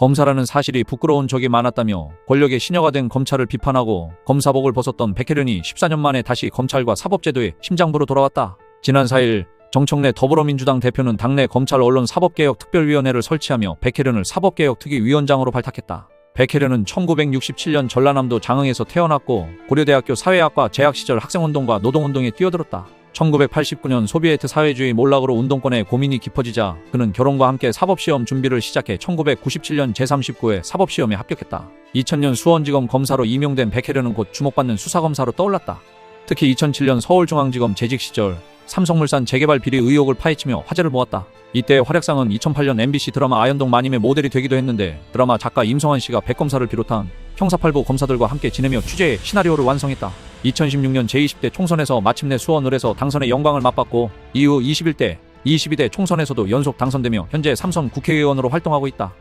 검사라는 사실이 부끄러운 적이 많았다며 권력의 신여가 된 검찰을 비판하고 검사복을 벗었던 백혜련이 14년 만에 다시 검찰과 사법제도의 심장부로 돌아왔다. 지난 4일 정청래 더불어민주당 대표는 당내 검찰 언론 사법개혁 특별위원회를 설치하며 백혜련을 사법개혁 특위위원장으로 발탁했다. 백혜련은 1967년 전라남도 장흥에서 태어났고 고려대학교 사회학과 재학 시절 학생운동과 노동운동에 뛰어들었다. 1989년 소비에트 사회주의 몰락으로 운동권의 고민이 깊어지자 그는 결혼과 함께 사법시험 준비를 시작해 1997년 제39회 사법시험에 합격했다. 2000년 수원지검 검사로 임용된 백혜련은 곧 주목받는 수사검사로 떠올랐다. 특히 2007년 서울중앙지검 재직 시절 삼성물산 재개발 비리 의혹을 파헤치며 화제를 모았다. 이때의 활약상은 2008년 MBC 드라마 아현동 마님의 모델이 되기도 했는데 드라마 작가 임성환 씨가 백검사를 비롯한 형사팔부 검사들과 함께 지내며 취재해 시나리오를 완성했다. 2016년 제20대 총선에서 마침내 수원을에서 당선의 영광을 맛봤고 이후 21대, 22대 총선에서도 연속 당선되며 현재 삼선 국회의원으로 활동하고 있다.